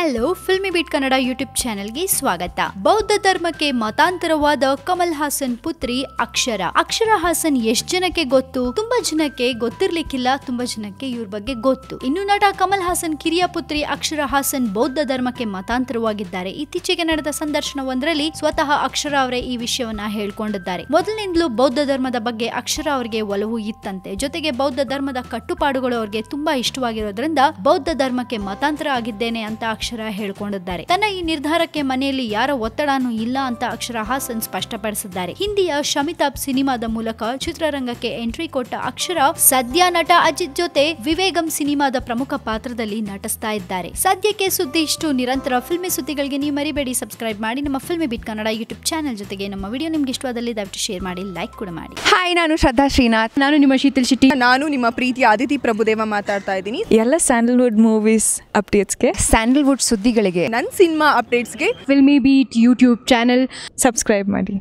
Hello filmy beat Kannada YouTube ಚಾನೆಲ್ಗೆ ಸ್ವಾಗತ ಬೌದ್ಧ ಧರ್ಮಕ್ಕೆ ಮತಾಂತರವಾದ ಕಮಲ್ ಹಾಸನ್ ಪುತ್ರಿ ಅಕ್ಷರ ಅಕ್ಷರ ಹಾಸನ್ ಎಷ್ಟ್ ಜನಕ್ಕೆ ಗೊತ್ತು ತುಂಬಾ ಜನಕ್ಕೆ ಗೊತ್ತಿರ್ಲಿಕ್ಕಿಲ್ಲ ತುಂಬಾ ಜನಕ್ಕೆ ಇವ್ರ ಬಗ್ಗೆ ಗೊತ್ತು ಇನ್ನು ನಟ ಕಮಲ್ ಹಾಸನ್ ಕಿರಿಯ ಪುತ್ರಿ ಅಕ್ಷರ ಹಾಸನ್ ಬೌದ್ಧ ಧರ್ಮಕ್ಕೆ ಮತಾಂತರವಾಗಿದ್ದಾರೆ ಇತ್ತೀಚೆಗೆ ನಡೆದ ಸಂದರ್ಶನವೊಂದರಲ್ಲಿ ಸ್ವತಃ ಅಕ್ಷರ ಅವರೇ ಈ ವಿಷಯವನ್ನ ಹೇಳ್ಕೊಂಡಿದ್ದಾರೆ ಮೊದಲಿನಿಂದಲೂ ಬೌದ್ಧ ಧರ್ಮದ ಬಗ್ಗೆ ಅಕ್ಷರ ಅವರಿಗೆ ಒಲವು ಇತ್ತಂತೆ ಜೊತೆಗೆ ಬೌದ್ಧ ಧರ್ಮದ ಕಟ್ಟುಪಾಡುಗಳು ಅವರಿಗೆ ತುಂಬಾ ಇಷ್ಟವಾಗಿರೋದ್ರಿಂದ ಬೌದ್ಧ ಧರ್ಮಕ್ಕೆ ಮತಾಂತರ ಆಗಿದ್ದೇನೆ ಅಂತ ಅಕ್ಷರ ಹೇಳ್ಕೊಂಡಿದ್ದಾರೆ. ತನ್ನ ಈ ನಿರ್ಧಾರಕ್ಕೆ ಮನೆಯಲ್ಲಿ ಯಾರ ಒತ್ತಡನೂ ಇಲ್ಲ ಅಂತ ಅಕ್ಷರ ಹಾಸನ್ ಸ್ಪಷ್ಟಪಡಿಸಿದ್ದಾರೆ. ಹಿಂದಿಯ ಶಮಿತಾಬ್ ಸಿನಿಮಾದ ಮೂಲಕ ಚಿತ್ರರಂಗಕ್ಕೆ ಎಂಟ್ರಿ ಕೊಟ್ಟ ಅಕ್ಷರ ಸದ್ಯ ನಟ ಅಜಿತ್ ಜೊತೆ ವಿವೇಗಂ ಸಿನಿಮಾದ ಪ್ರಮುಖ ಪಾತ್ರದಲ್ಲಿ ನಟಿಸ್ತಾ ಇದ್ದಾರೆ. ಸದ್ಯಕ್ಕೆ ಸುದ್ದಿ ಇಷ್ಟು. ನಿರಂತರ ಫಿಲ್ಮಿ ಸುದ್ದಿಗಳಿಗೆ ನೀವು ಮರಿಬೇಡಿ. ಸಬ್ಸ್ಕ್ರೈಬ್ ಮಾಡಿ ನಮ್ಮ filmy beat Kannada YouTube channel ಜೊತೆಗೆ ನಮ್ಮ ವಿಡಿಯೋ ನಿಮ್ಗೆ ಇಷ್ಟವಾದಲ್ಲಿ ದಯವಿಟ್ಟು ಶೇರ್ ಮಾಡಿ ಲೈಕ್ ಕೂಡ ಮಾಡಿ. ಹಾಯ್ ನಾನು ಶ್ರದ್ಧಾ ಶ್ರೀನಾಥ್. ನಾನು ನಿಮ್ಮ ಶೀತಲ್ ಶೆಟ್ಟಿ. ನಾನು ನಿಮ್ಮ ಪ್ರೀತಿ ಅದಿತಿ ಪ್ರಭುದೇವ ಮಾತಾಡ್ತಾ ಇದ್ದೀನಿ. ಎಲ್ಲ ಸ್ಯಾಂಡಲ್ವುಡ್ ಮೂವೀಸ್ ಅಪ್ಡೇಟ್ಸ್ಗೆ ಸ್ಯಾಂಡಲ್ವುಡ್ ಸುದ್ದಿಗಳಿಗೆ ನನ್ನ cinema ಅಪ್ಡೇಟ್ಸ್ಗೆ filmy beat YouTube channel subscribe ಮಾಡಿ.